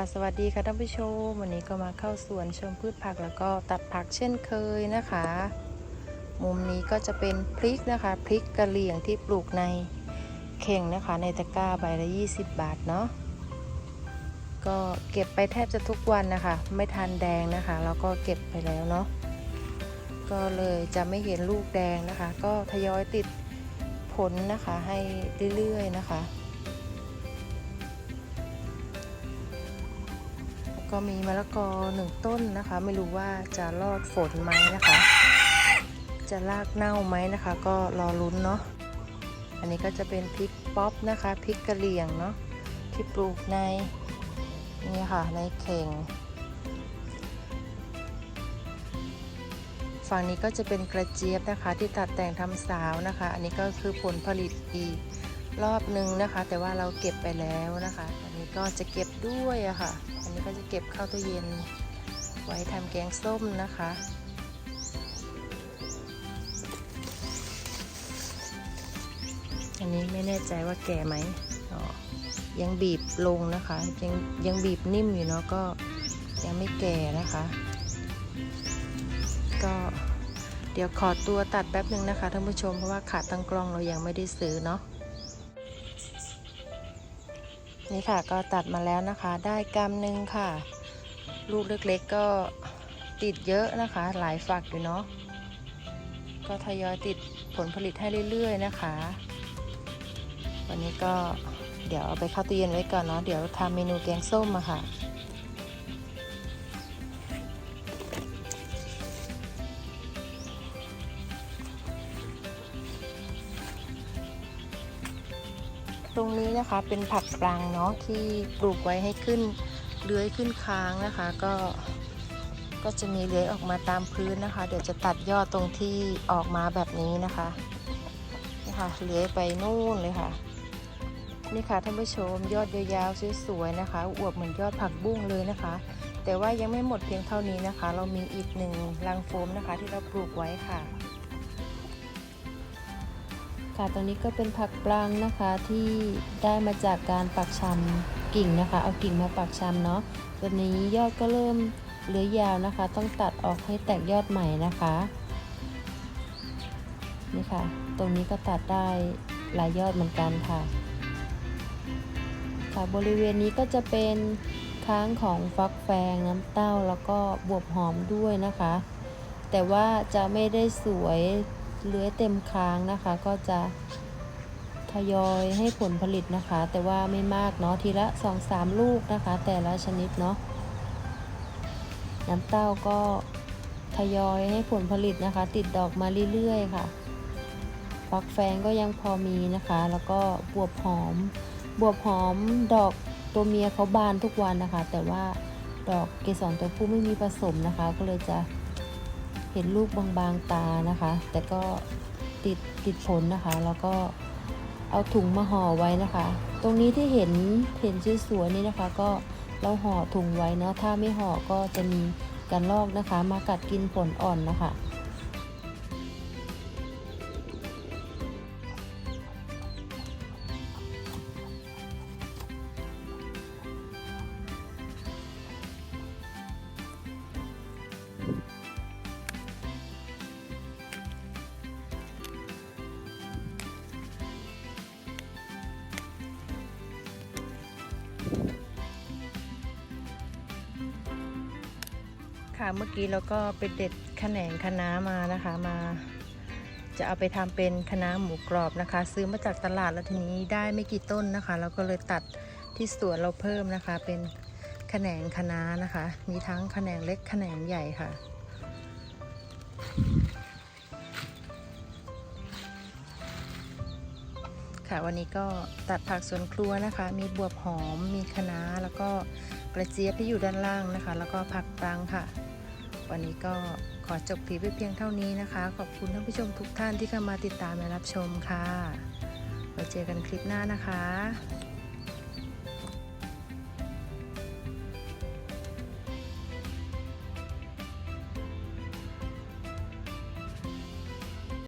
ค่ะ สวัสดีค่ะท่านผู้ชม วันนี้ก็มาเข้าสวนชมพืชผักแล้วก็ตัดผักเช่นเคยนะคะ มุมนี้ก็จะเป็นพริกนะคะพริกกะเหรี่ยงที่ปลูกในเข่งนะคะ ในตะกร้าใบละ 20 บาทเนาะก็เก็บไปแทบจะทุกวันนะคะ ไม่ทันแดงนะคะ แล้วก็เก็บไปแล้วเนาะก็เลยจะไม่เห็นลูกแดงนะคะ ก็ทยอยติดผลนะคะให้เรื่อยๆนะคะ ก็มีมะละกอหนึ่งต้นนะคะ ไม่รู้ว่าจะรอดฝนไหมนะคะ จะรากเน่าไหมนะคะ ก็รอลุ้นเนาะอันนี้ก็จะเป็นพริกป๊อปนะคะพริกกะเหรี่ยงเนาะที่ปลูกในนี่ค่ะในเข่ง ฝั่งนี้ก็จะเป็นกระเจี๊ยบนะคะ ที่ตัดแต่งทำสาวนะคะ อันนี้ก็คือผลผลิตอีกรอบนึงนะคะ แต่ว่าเราเก็บไปแล้วนะคะ อันนี้ก็จะเก็บด้วยอะค่ะ นี้ก็จะเก็บเข้าตู้เย็น ไว้ทำแกงส้มนะคะอันนี้ไม่แน่ใจว่าแก่ไหมยังบีบลงนะคะ ยังยังบีบนิ่มอยู่เนาะก็ยังไม่แก่นะคะ ก็เดี๋ยวขอตัวตัดแป๊บหนึ่งนะคะท่านผู้ชมเพราะว่าขาตั้งกล้องเรายังไม่ได้ซื้อเนาะ นี่ค่ะก็ตัดมาแล้วนะคะได้กำหนึ่งค่ะ ลูกเล็กๆก็ติดเยอะนะคะ หลายฝักอยู่เนาะก็ทยอยติดผลผลิตให้เรื่อย ๆ นะคะ วันนี้ก็เดี๋ยวเอาไปเข้าตู้เย็นไว้ก่อนเนาะเดี๋ยวทำเมนูแกงส้มอะค่ะ ตรงนี้นะคะเป็นผักปรังเนาะที่ปลูกไว้ให้ขึ้นเลื้อยขึ้นค้างนะคะ ก็ก็จะมีเลื้อยออกมาตามพื้นนะคะ เดี๋ยวจะตัดยอดตรงที่ออกมาแบบนี้นะคะนี่ค่ะเลื้อยไปนู่นเลยค่ะ นี่ค่ะท่านผู้ชมยอดยาวๆสวยๆนะคะ อวบเหมือนยอดผักบุ้งเลยนะคะ แต่ว่ายังไม่หมดเพียงเท่านี้นะคะ เรามีอีกหนึ่งรังโฟมนะคะที่เราปลูกไว้ค่ะ ค่ะตรงนี้ก็เป็นผักปรางนะคะที่ได้มาจากการปักชำกิ่งนะคะ เอากิ่งมาปักชำเนาะตัวนี้ยอดก็เริ่มเหลือยยาวนะคะ ต้องตัดออกให้แตกยอดใหม่นะคะนี่ค่ะ ตรงนี้ก็ตัดได้หลายยอดเหมือนกันค่ะค่ะบริเวณนี้ก็จะเป็นค้างของฟักแฟงน้ำเต้าแล้วก็บวบหอมด้วยนะคะ แต่ว่าจะไม่ได้สวย เลื้อยเต็มค้างนะคะ ก็จะทยอยให้ผลผลิตนะคะ แต่ว่าไม่มากเนาะทีละ2อสามลูกนะคะ แต่ละชนิดเนาะน้ำเต้าก็ทยอยให้ผลผลิตนะคะ ติดดอกมาเรื่อยๆ ค่ะฟักแฟงก็ยังพอมีนะคะ แล้วก็บวบหอม บวบหอมดอกตัวเมียเขาบานทุกวันนะคะ แต่ว่าดอกเกสรตัวผู้ไม่มีผสมนะคะ ก็เลยจะ เห็นลูกบางๆตานะคะ แต่ก็ติดติดผลนะคะ แล้วก็เอาถุงมาห่อไว้นะคะ ตรงนี้ที่เห็นเห็นสวยนี่นะคะ ก็เราห่อถุงไว้เนาะถ้าไม่ห่อก็จะมีการลอกนะคะ มากัดกินผลอ่อนนะคะ ค่ะเมื่อกี้เราก็ไปเด็ดขแขนงคะน้ามานะคะมา จะเอาไปทำเป็นคะน้าหมูกรอบนะคะ ซื้อมาจากตลาดแล้วทีนี้ได้ไม่กี่ต้นนะคะ เราก็เลยตัดที่สวนเราเพิ่มนะคะ เป็นขแขนงคะน้านะคะ มีทั้งขแขนงเล็กแขนงใหญ่ค่ะ ค่ะวันนี้ก็ตัดผักสวนครัวนะคะ มีบวบหอม มีคะน้าแล้วก็กระเจี๊ยบที่อยู่ด้านล่างนะคะ แล้วก็ผักปรังค่ะ วันนี้ก็ขอจบคลิปไว้เพียงเท่านี้นะคะ ขอบคุณท่านผู้ชมทุกท่านที่เข้ามาติดตามและรับชมค่ะไว้เจอกันคลิปหน้านะคะ